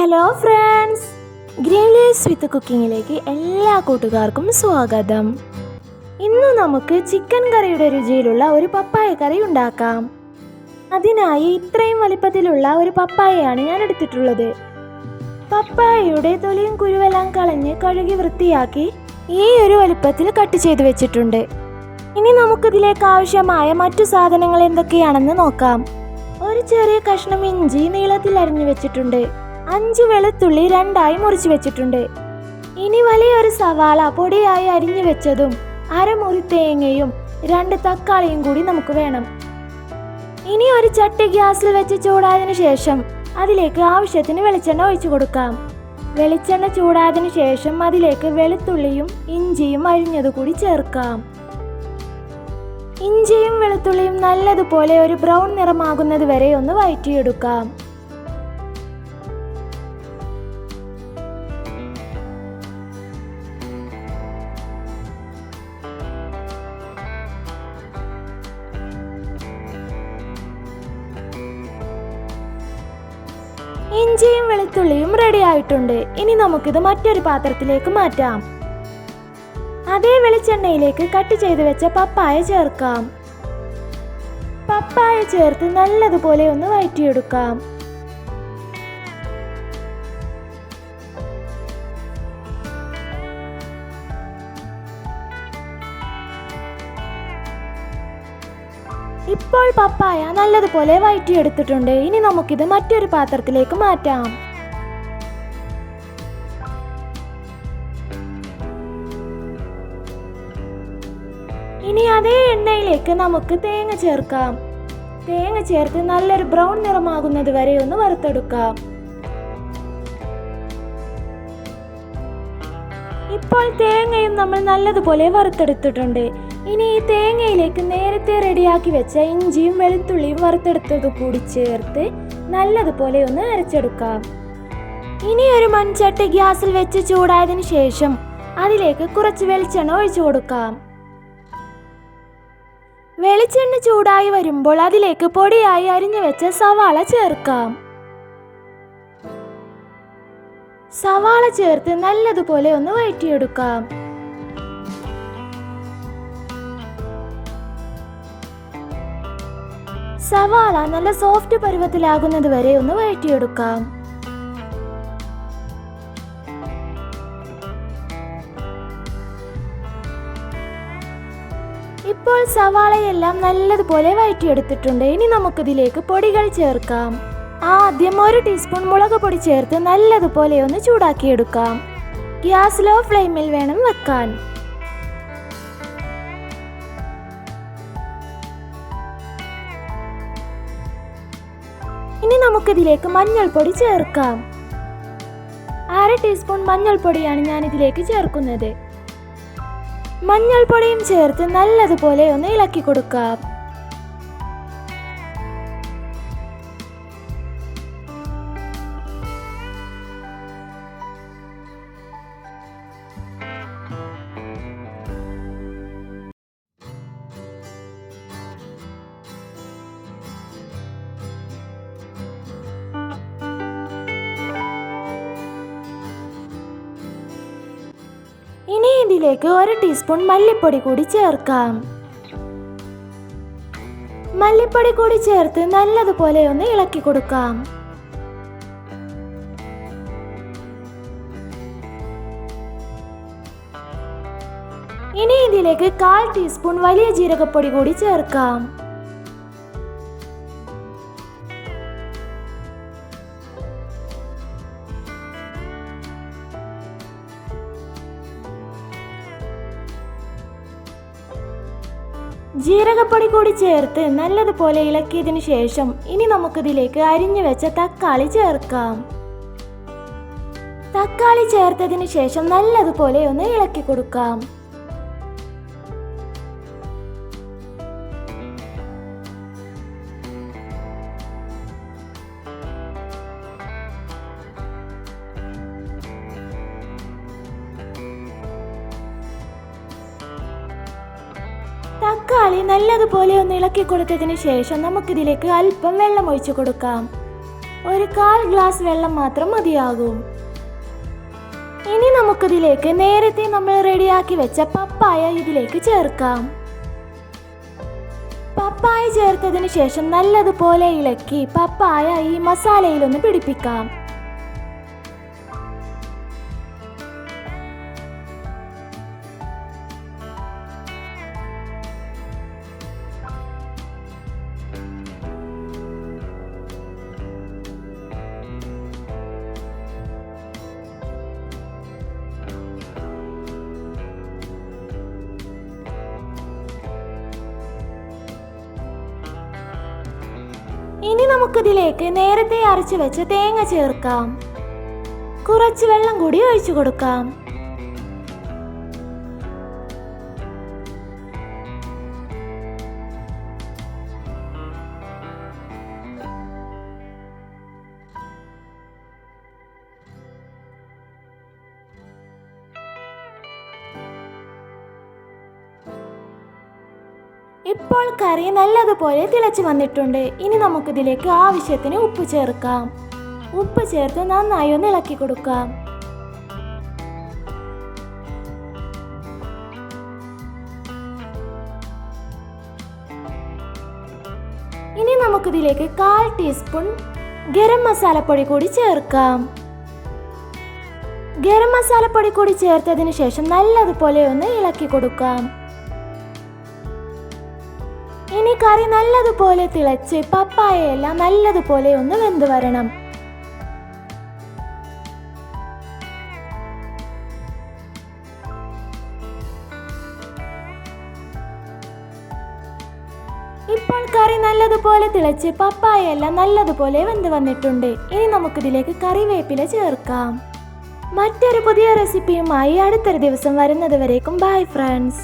Hello friends green with കുക്കിങ്ങിലേക്ക് എല്ലാ കൂട്ടുകാർക്കും സ്വാഗതം. ഇന്ന് നമുക്ക് ചിക്കൻ കറിയുടെ രുചിയിലുള്ള ഒരു പപ്പായ കറി ഉണ്ടാക്കാം. അതിനായി ഇത്രയും വലിപ്പത്തിലുള്ള ഒരു പപ്പായയാണ് ഞാൻ എടുത്തിട്ടുള്ളത്. പപ്പായയുടെ തൊലിയും കുരുവെല്ലാം കളഞ്ഞ് കഴുകി വൃത്തിയാക്കി ഈ ഒരു വലിപ്പത്തിൽ കട്ട് ചെയ്ത് വെച്ചിട്ടുണ്ട്. ഇനി നമുക്കിതിലേക്ക് ആവശ്യമായ മറ്റു സാധനങ്ങൾ എന്തൊക്കെയാണെന്ന് നോക്കാം. ഒരു ചെറിയ കഷ്ണം ഇഞ്ചി നീളത്തിൽ അരിഞ്ഞു വെച്ചിട്ടുണ്ട്. അഞ്ച് വെളുത്തുള്ളി രണ്ടായി മുറിച്ചു വെച്ചിട്ടുണ്ട്. ഇനി വലിയൊരു സവാള പൊടിയായി അരിഞ്ഞു വെച്ചതും അരമുറി തേങ്ങയും രണ്ട് തക്കാളിയും കൂടി നമുക്ക് വേണം. ഇനി ഒരു ചട്ടി ഗ്യാസിൽ വെച്ച് ചൂടായതിനു ശേഷം അതിലേക്ക് ആവശ്യത്തിന് വെളിച്ചെണ്ണ ഒഴിച്ചു കൊടുക്കാം. വെളിച്ചെണ്ണ ചൂടായതിനു ശേഷം അതിലേക്ക് വെളുത്തുള്ളിയും ഇഞ്ചിയും അരിഞ്ഞത് കൂടി ചേർക്കാം. ഇഞ്ചിയും വെളുത്തുള്ളിയും നല്ലതുപോലെ ഒരു ബ്രൗൺ നിറമാകുന്നത് വരെ ഒന്ന് വഴറ്റിയെടുക്കാം ഇഞ്ചിയും വെളുത്തുള്ളിയും റെഡി ആയിട്ടുണ്ട്. ഇനി നമുക്കിത് മറ്റൊരു പാത്രത്തിലേക്ക് മാറ്റാം. അതേ വെളിച്ചെണ്ണയിലേക്ക് കട്ട് ചെയ്ത് വെച്ച പപ്പായ ചേർക്കാം. പപ്പായ ചേർത്ത് നല്ലതുപോലെ ഒന്ന് വഴറ്റിയെടുക്കാം ഇപ്പോൾ പപ്പായ നല്ലതുപോലെ വഴറ്റിയെടുത്തിട്ടുണ്ട് ഇനി നമുക്കിത് മറ്റൊരു പാത്രത്തിലേക്ക് മാറ്റാം. ഇനി അതേ എണ്ണയിലേക്ക് നമുക്ക് തേങ്ങ ചേർക്കാം. തേങ്ങ ചേർത്ത് നല്ലൊരു ബ്രൗൺ നിറമാകുന്നത് വരെ ഒന്ന് വറുത്തെടുക്കാം. ഇപ്പോൾ തേങ്ങയും നമ്മൾ നല്ലതുപോലെ വറുത്തെടുത്തിട്ടുണ്ട്. ഇനി ഈ തേങ്ങയിലേക്ക് നേരത്തെ റെഡിയാക്കി വെച്ച ഇഞ്ചിയും വെളുത്തുള്ളിയും വറുത്തെടുത്തത് കൂടി ചേർത്ത് നല്ലതുപോലെ ഒന്ന് അരച്ചെടുക്കാം. ഇനി ഒരു മൺചട്ടി ഗ്യാസിൽ വെച്ച് ചൂടായതിനു ശേഷം അതിലേക്ക് കുറച്ച് വെളിച്ചെണ്ണ ഒഴിച്ചു കൊടുക്കാം. വെളിച്ചെണ്ണ ചൂടായി വരുമ്പോൾ അതിലേക്ക് പൊടിയായി അരിഞ്ഞു വെച്ച സവാള ചേർക്കാം. സവാള ചേർത്ത് നല്ലതുപോലെ ഒന്ന് വഴറ്റിയെടുക്കാം. സവാള നല്ല സോഫ്റ്റ് പരുവത്തിലാകുന്നത് വരെ ഒന്ന് വഴറ്റിയെടുക്കാം. ഇപ്പോൾ സവാളയെല്ലാം നല്ലതുപോലെ വഴറ്റിയെടുത്തിട്ടുണ്ട്. ഇനി നമുക്കിതിലേക്ക് പൊടികൾ ചേർക്കാം. ആദ്യം ഒരു ടീസ്പൂൺ മുളക് പൊടി ചേർത്ത് നല്ലതുപോലെ ഒന്ന് ചൂടാക്കിയെടുക്കാം. ഗ്യാസ് ലോ ഫ്ലെയിമിൽ വേണം വെക്കാൻ. ഇനി നമുക്കിതിലേക്ക് മഞ്ഞൾപ്പൊടി ചേർക്കാം. അര ടീസ്പൂൺ മഞ്ഞൾപ്പൊടിയാണ് ഞാൻ ഇതിലേക്ക് ചേർക്കുന്നത്. മഞ്ഞൾപ്പൊടിയും ചേർത്ത് നല്ലതുപോലെ ഒന്ന് ഇളക്കി കൊടുക്കാം. ഇനി ഇതിലേക്ക് ഒരു ടീസ്പൂൺ മല്ലിപ്പൊടി കൂടി ചേർക്കാം. മല്ലിപ്പൊടി കൂടി ചേർത്ത് നല്ലതുപോലെ ഒന്ന് ഇളക്കി കൊടുക്കാം. ഇനി ഇതിലേക്ക് കാൽ ടീസ്പൂൺ വലിയ ജീരകപ്പൊടി കൂടി ചേർക്കാം. ജീരകപ്പൊടി കൂടി ചേർത്ത് നല്ലതുപോലെ ഇളക്കിയതിന് ശേഷം ഇനി നമുക്കിതിലേക്ക് അരിഞ്ഞു വെച്ച തക്കാളി ചേർക്കാം. തക്കാളി ചേർത്തതിന് ശേഷം നല്ലതുപോലെ ഒന്ന് ഇളക്കി കൊടുക്കാം. തക്കാളി നല്ലതുപോലെ ഒന്ന് ഇളക്കി കൊടുത്തതിന് ശേഷം നമുക്കിതിലേക്ക് അല്പം വെള്ളം ഒഴിച്ചു കൊടുക്കാം. ഒരു കാൽ ഗ്ലാസ് വെള്ളം മാത്രം മതിയാകും. ഇനി നമുക്കിതിലേക്ക് നേരത്തെ നമ്മൾ റെഡിയാക്കി വെച്ച പപ്പായ ഇതിലേക്ക് ചേർക്കാം. പപ്പായ ചേർത്തതിന് ശേഷം നല്ലതുപോലെ ഇളക്കി പപ്പായ ഈ മസാലയിലൊന്ന് പിടിപ്പിക്കാം. നമുക്കിതിലേക്ക് നേരത്തെ അരച്ചു വെച്ച തേങ്ങ ചേർക്കാം. കുറച്ച് വെള്ളം കൂടി ഒഴിച്ചു കൊടുക്കാം. ഇപ്പോൾ കറി നല്ലതുപോലെ തിളച്ചു വന്നിട്ടുണ്ട്. ഇനി നമുക്കിതിലേക്ക് ആവശ്യത്തിന് ഉപ്പ് ചേർക്കാം. ഉപ്പ് ചേർത്ത് നന്നായി ഒന്ന് ഇളക്കി കൊടുക്കാം. ഇനി നമുക്കിതിലേക്ക് കാൽ ടീസ്പൂൺ ഗരം മസാലപ്പൊടി കൂടി ചേർക്കാം. ഗരം മസാലപ്പൊടി കൂടി ചേർത്തതിന് ശേഷം നല്ലതുപോലെ ഒന്ന് ഇളക്കി കൊടുക്കാം. കറി നല്ലതുപോലെ തിളച്ച് പപ്പായയെല്ലാം നല്ലതുപോലെ ഒന്ന് വെന്ത് വരണം. ഇപ്പോൾ കറി നല്ലതുപോലെ തിളച്ച് പപ്പായയെല്ലാം നല്ലതുപോലെ വെന്ത് വന്നിട്ടുണ്ട്. ഇനി നമുക്കിതിലേക്ക് കറിവേപ്പില ചേർക്കാം. മറ്റൊരു പുതിയ റെസിപ്പിയുമായി അടുത്തൊരു ദിവസം വരുന്നത് വരേക്കും. Bye friends